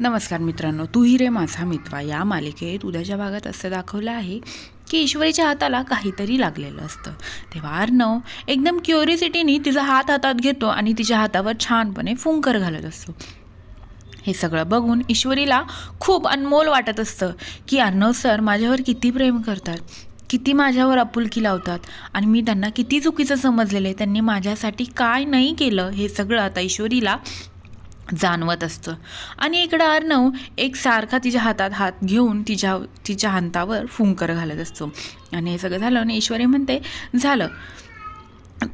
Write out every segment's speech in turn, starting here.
नमस्कार मित्रांनो तू ही रे माझा मित्वा. या मालिकेत उद्याच्या भागात असं दाखवलं आहे की ईश्वरीच्या हाताला काहीतरी लागलेलं असतं. तेव्हा अर्णव एकदम क्युरिसिटीने तिचा हात हातात घेतो आणि तिच्या हातावर छानपणे फुंकर घालत असतो. हे सगळं बघून ईश्वरीला खूप अनमोल वाटत असतं की अर्णव सर माझ्यावर किती प्रेम करतात किती माझ्यावर आपुलकी लावतात आणि मी त्यांना किती चुकीचं समजलेलं आहे त्यांनी माझ्यासाठी काय नाही केलं हे सगळं आता ईश्वरीला जाणवत असतं. आणि इकडं अर्णव एक सारखा तिच्या हातात हात घेऊन तिच्या तिच्या हातावर फुंकर घालत असतो. आणि हे सगळं झालं आणि ईश्वरी म्हणते झालं.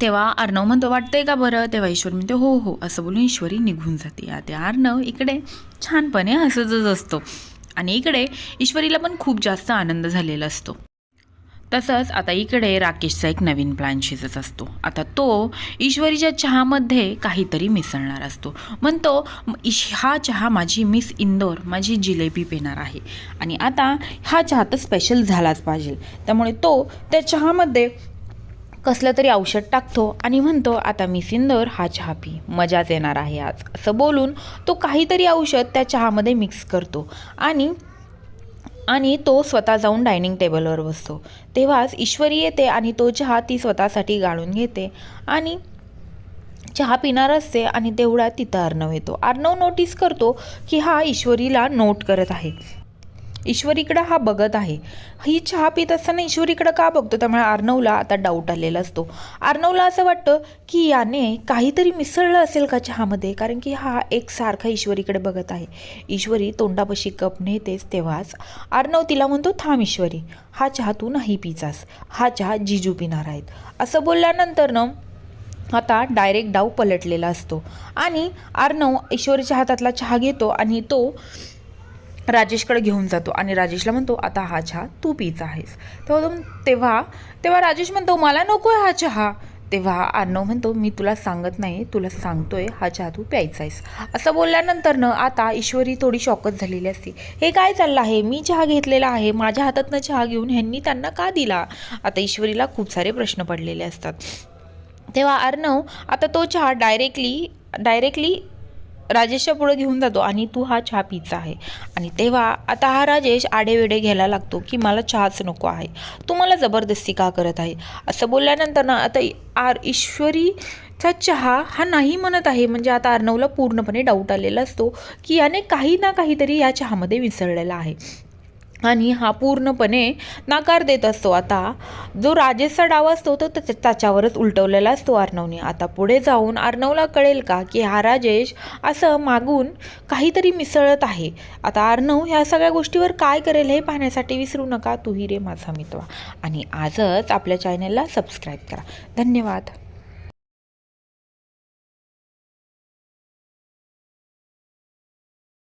तेव्हा अर्णव म्हणतो वाटतंय का बरं? तेव्हा ईश्वर म्हणते हो हो. असं बोलून ईश्वरी निघून जाते. आता अर्णव इकडे छानपणे हसतच असतो. आणि इकडे ईश्वरीला पण खूप जास्त आनंद झालेला असतो. तसंच आता इकडे राकेशचा एक नवीन प्लॅन शिजत असतो. आता तो ईश्वरीच्या चहामध्ये काहीतरी मिसळणार असतो. म्हणतो इश ईश हा चहा माझी मिस इंदोर माझी जिलेबी पिणार आहे. आणि आता हा चहा तर स्पेशल झालाच पाहिजे. त्यामुळे तो त्या चहामध्ये कसलं तरी औषध टाकतो आणि म्हणतो आता मी सिंदर हा चहा पी. मजाच येणार आहे आज. असं बोलून तो काहीतरी औषध त्या चहामध्ये मिक्स करतो. आणि आणि तो स्वतः जाऊन डायनिंग टेबलवर बसतो. तेव्हाच ईश्वरी येते आणि तो चहा ती स्वतःसाठी गाळून घेते आणि चहा पिणार असते आणि तेवढा तिथं अर्णव येतो. अर्णव नोटीस करतो की हा ईश्वरीला नोट करत आहे. ईश्वरीकडं हा बघत आहे. ही चहा पित असताना ईश्वरीकडं का बघतो? त्यामुळे अर्णवला आता डाऊट आलेला असतो. अर्णवला असं वाटतं की याने काहीतरी मिसळलं असेल का चहामध्ये? कारण की हा एक सारखा ईश्वरीकडे बघत आहे. ईश्वरी तोंडापाशी कप नेतेच तेव्हाच. अर्णव तिला म्हणतो थांब ईश्वरी हा चहा तू नाही पिचास हा चहा जिजू पिणार आहेत. असं बोलल्यानंतर न आता डायरेक्ट डाव पलटलेला असतो. आणि अर्णव ईश्वरीच्या हातातला चहा घेतो आणि तो राजेशकडे घेऊन जातो. आणि राजेशला म्हणतो आता हा चहा तू पीचा आहेस. तेव्हा तेव्हा तेव्हा राजेश म्हणतो मला नको आहे हा चहा. तेव्हा अर्णव म्हणतो मी तुला सांगत नाही तुला सांगतोय हा चहा तू प्यायचा आहेस असं बोलल्यानंतर आता ईश्वरी थोडी शॉकच झालेली असते. हे काय चाललं आहे? मी चहा घेतलेला आहे. माझ्या हातातनं चहा घेऊन ह्यांनी त्यांना का दिला? आता ईश्वरीला खूप सारे प्रश्न पडलेले असतात. तेव्हा अर्णव आता तो चहा डायरेक्टली डायरेक्टली राजेशच्या पुढे घेऊन जातो आणि तू हा चहा पिचा आहे. आणि तेव्हा आता हा राजेश आडेवेडे घ्यायला लागतो की मला चहाच नको आहे. तू मला जबरदस्ती का करत आहे? असं बोलल्यानंतर ना आता आर ईश्वरीचा चहा हा नाही म्हणत आहे. म्हणजे आता अर्णवला पूर्णपणे डाऊट आलेला असतो की याने काही ना काहीतरी या चहामध्ये मिसळलेला आहे. आणि हा पूर्णपणे नकार देत असतो. आता जो राजेशचा डाव असतो तो त्याच्यावरच उलटवलेला असतो अर्णवने आता पुढे जाऊन अर्णवला कळेल का की हा राजेश असं मागून काहीतरी मिसळत आहे? आता अर्णव ह्या सगळ्या गोष्टीवर काय करेल हे पाहण्यासाठी विसरू नका. तूही रे माझा मित्वा. आणि आजच आपल्या चॅनलला सबस्क्राईब करा. धन्यवाद.